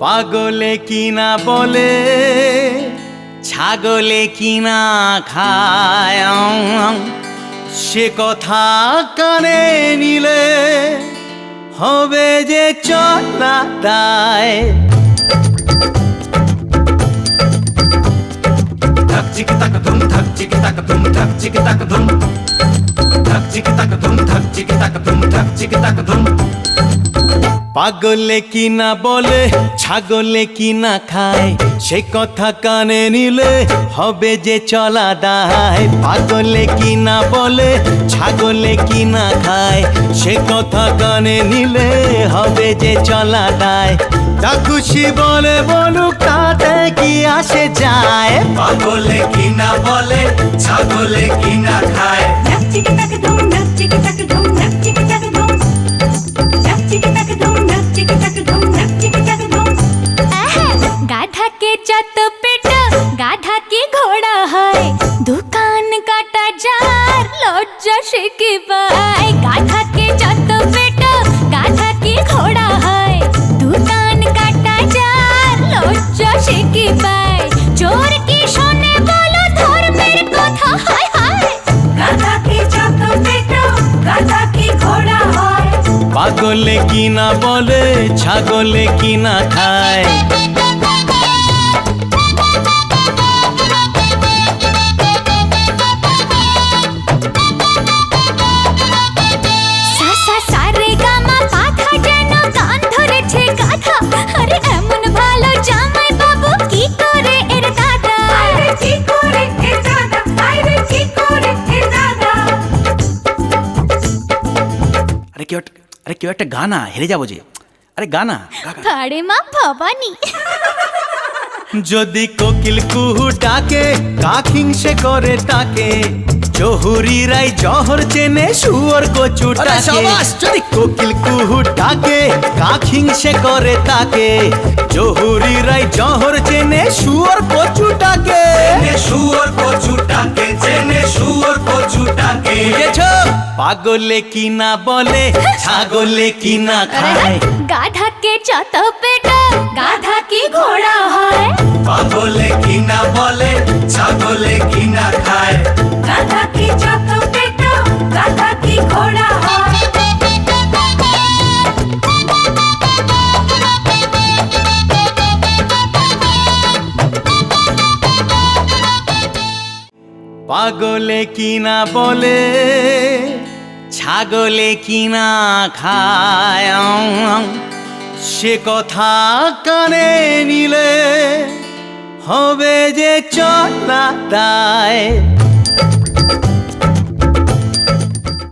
পাগলে কিনা বলে, ছাগলে কিনা খায়। সে কথা কানে নিলে হবে যে চলা তাই। ধক চিক, তাক, ধুম ধক চিক, তাক, ধুম ধক চিক, তাক, ধুম। ধক চিক, তাক, ধুম ধক চিক, তাক, ধুম ধক চিক, তাক, ধুম। পাগলে কিনা বলে ছাগলে কিনা খায় সে কথা কানে নিলে হবে যে চলা দায়। পাগলে কিনা বলে ছাগলে কিনা খায় সে কথা কানে নিলে হবে যে চলা দায়। তা খুশি বলে বলুক তাতে কি আসে যায়? পাগলে কিনা বলে ছাগলে কিনা খায়? লজ্জা সে কি পায় গাধা কে যত পেট গাধা কি ঘোড়া হয়। দোকান কাটা যার লজ্জা কি পায় চোর কি শোনে বলো ধর্মের কথা গাধা কি যত পেট গাধা কি ঘোড়া হয়। পাগলে কিনা বলে ছাগলে কিনা খায়। কেউ একটা আরে কেউ একটা গানা হেরে যাব যে। আরে গানা গা। মা ভবানী। যদি কোকিল কুহু ডাকে কাক হিংসে করে তাকে। জহুরিরাই জহর চেনে শুয়োর কচু ডাকে যদি কোকিল কুহু ডাকে কাক হিংসে করে তাকে। জহুরিরাই জহর চেনে শুয়োর কচু ডাকে চেনে শুয়োর কচু টাকে চেনে শুয়োর কচু টাকে বুঝেছ পাগলে কিনা বলে ছাগলে কিনা খায়? গাধা কে যত পেট গাধা কি ঘোড়া হয়। পাগলে কিনা বলে ছাগলে কিনা খায়? গাধা কি যত পেট গাধা কি ঘোড়া হয়। পাগলে কিনা বলে ছাগলে কিনা খায়? সে কথা কানে নিলে হবে যে চলা দায়